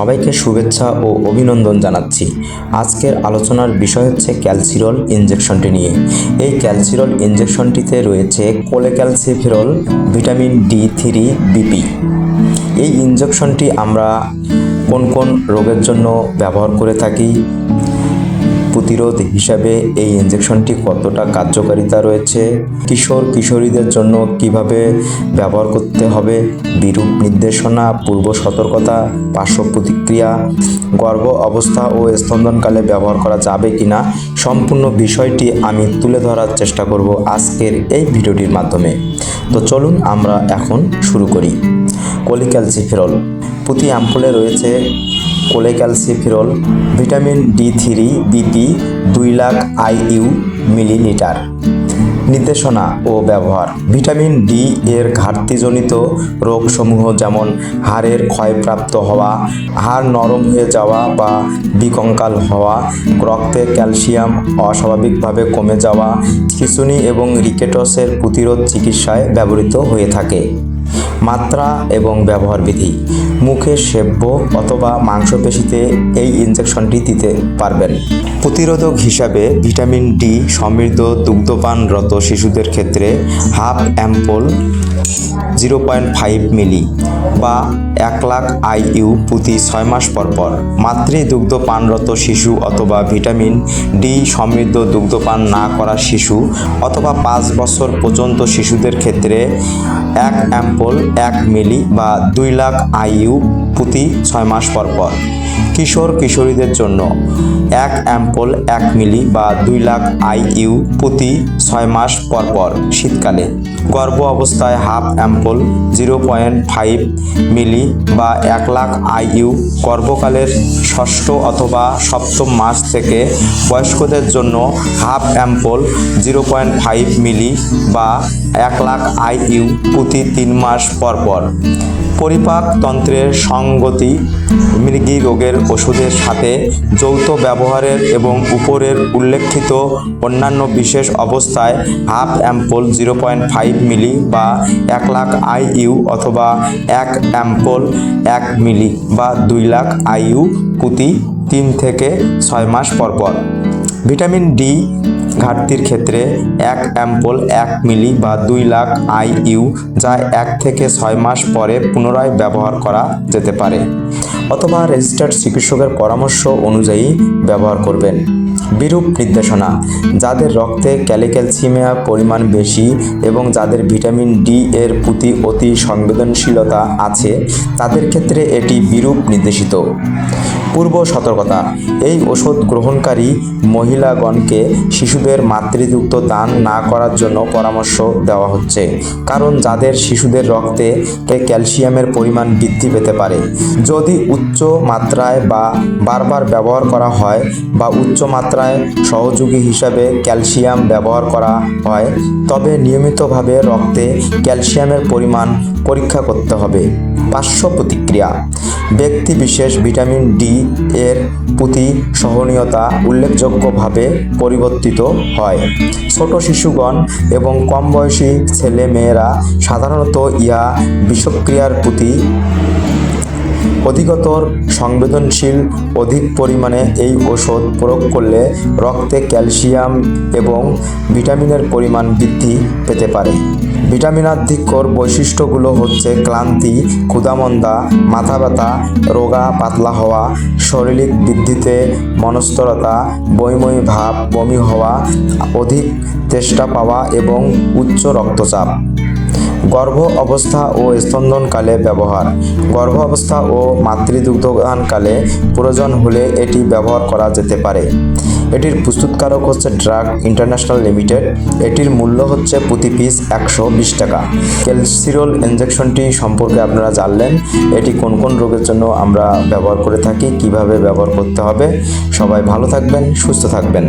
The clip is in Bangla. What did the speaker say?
সবাইকে শুভেচ্ছা ও অভিনন্দন জানাচ্ছি। আজকের আলোচনার বিষয় হচ্ছে ক্যালসিরল ইঞ্জেকশনটি নিয়ে। এই ক্যালসিরল ইঞ্জেকশনটিতে রয়েছে cholecalciferol vitamin D three BP. এই ইঞ্জেকশনটি আমরা কোন কোন রোগের জন্য ব্যবহার করে থাকি প্রতিরোধ হিসাবে এই ইনজেকশনটি কতটা কার্যকারিতা রয়েছে? কিশোর, কিশোরীদের জন্য কীভাবে ব্যবহার করতে হবে? বিরূপ নির্দেশনা, পূর্ব সতর্কতা, পার্শ্ব প্রতিক্রিয়া, গর্ভ অবস্থা ও স্তন্দনকালে ব্যবহার করা যাবে কিনা, সম্পূর্ণ বিষয়টি আমি তুলে ধরার চেষ্টা করব আজকের এই ভিডিওটির মাধ্যমে। তো চলুন আমরা এখন শুরু করি। কোলিক্যালসিফেরল প্রতি অ্যাম্পুলে রয়েছে cholecalciferol vitamin D three BP দুই লাখ আইইউ মিলিলিটার। নির্দেশনা ও ব্যবহার। ভিটামিন ডি এর ঘাটতিজনিত রোগসমূহ যেমন হাড়ের ক্ষয়প্রাপ্ত হওয়া, হাড় নরম হয়ে যাওয়া বা বিকঙ্কাল হওয়া, রক্তে ক্যালসিয়াম অস্বাভাবিকভাবে কমে যাওয়া, খিচুনি এবং রিকেটসের প্রতিরোধ চিকিৎসায় ব্যবহৃত হয়ে থাকে। মাত্রা এবং ব্যবহার বিধি মুখে সেব্য অথবা মাংসপেশিতে এই ইনজেকশনটি দিতে পারবেন। প্রতিরোধক হিসাবে ভিটামিন ডি সমৃদ্ধ দুগ্ধপানরত শিশুদের ক্ষেত্রে half ampoule zero point five milli বা এক লাখ আইইউ প্রতি ছয় মাস পর পর। মাতৃ দুগ্ধ পানরত শিশু অথবা ভিটামিন ডি সমৃদ্ধ দুগ্ধপান না করা শিশু অথবা পাঁচ বছর পর্যন্ত শিশুদের ক্ষেত্রে এক অ্যাম্পল এক মিলি বা দুই লাখ আইইউ প্রতি ছয় মাস পর পর। কিশোর কিশোরীদের জন্য এক অ্যাম্পল, এক মিলি বা দুই লাখ আইইউ প্রতি ছয় মাস পর পর শীতকালে। গর্ভ অবস্থায় half ampoule, zero point five milli বা এক লাখ আইইউ গর্ভকালের ষষ্ঠ অথবা সপ্তম মাস থেকে বয়স্কদের জন্য half ampoule, zero point five milli বা এক লাখ আইইউ প্রতি তিন মাস পর পর। পরিপাক তন্ত্রের সঙ্গতি মৃগী রোগের ওষুধের সাথে যৌথ ব্যবহারের এবং উপরের উল্লেখিত অন্যান্য বিশেষ অবস্থায় half ampoule zero point five milli বা এক লাখ আইইউ অথবা এক অ্যাম্পল এক মিলি বা দুই লাখ আইইউ প্রতি তিন থেকে ছয় মাস পর পর ভিটামিন ডি ঘাটতির ক্ষেত্রে এক অ্যাম্পল এক মিলি বা দুই লাখ আইইউ, যা এক থেকে ছয় মাস পরে পুনরায় ব্যবহার করা যেতে পারে, অথবা রেজিস্টার্ড চিকিৎসকের পরামর্শ অনুযায়ী ব্যবহার করবেন। বিরূপ নির্দেশনা, যাদের রক্তে ক্যালিক্যালসিয়ামের পরিমাণ বেশি এবং যাদের ভিটামিন ডি এর প্রতি অতি সংবেদনশীলতা আছে, তাদের ক্ষেত্রে এটি বিরূপ নির্দেশিত। পূর্ব সতর্কতা, এই ওষুধ গ্রহণকারী মহিলাগণকে শিশুদের মাতৃযুক্ত দান না করার জন্য পরামর্শ দেওয়া হচ্ছে, কারণ যাদের শিশুদের রক্তে ক্যালসিয়ামের পরিমাণ বৃদ্ধি পেতে পারে। যদি উচ্চ মাত্রায় বা বারবার ব্যবহার করা হয় বা উচ্চ মাত্রায় সহযোগী হিসাবে ক্যালসিয়াম ব্যবহার করা হয়। তবে নিয়মিতভাবে রক্তে ক্যালসিয়ামের পরিমাণ পরীক্ষা করতে হবে। পার্শ্ব প্রতিক্রিয়া। ব্যক্তি বিশেষ ভিটামিন ডি এর প্রতি সহনীয়তা উল্লেখযোগ্যভাবে পরিবর্তিত হয়। ছোট শিশুগণ এবং কম বয়সী ছেলে মেয়েরা সাধারণত ইয়া বিষক্রিয়ার প্রতি অধিকতর সংবেদনশীল, অধিক পরিমাণে এই ওষুধ প্রয়োগ করলে রক্তে ক্যালসিয়াম এবং ভিটামিনের পরিমাণ বৃদ্ধি পেতে পারে। ভিটামিনাধিক্যর বৈশিষ্ট্যগুলো হচ্ছে ক্লান্তি ক্ষুদামন্দা মাথা ব্যথা রোগা, পাতলা হওয়া, শারীরিক বৃদ্ধিতে মনস্তরতা বইময় ভাব, বমি হওয়া, অধিক চেষ্টা পাওয়া এবং উচ্চ রক্তচাপ। গর্ভ অবস্থা ও স্তন্দনকালে ব্যবহার। গর্ভ অবস্থা ও মাতৃদুগ্ধদানকালে প্রয়োজন হলে এটি ব্যবহার করা যেতে পারে। এটির প্রস্তুতকারক হচ্ছে ড্রাগ ইন্টারন্যাশনাল লিমিটেড। এটির মূল্য হচ্ছে প্রতি পিস একশো বিশ টাকা। ক্যালসিরল ইনজেকশনটি সম্পর্কে আপনারা জানলেন, এটি কোন কোন রোগের জন্য আমরা ব্যবহার করে থাকি, কীভাবে ব্যবহার করতে হবে। সবাই ভালো থাকবেন, সুস্থ থাকবেন।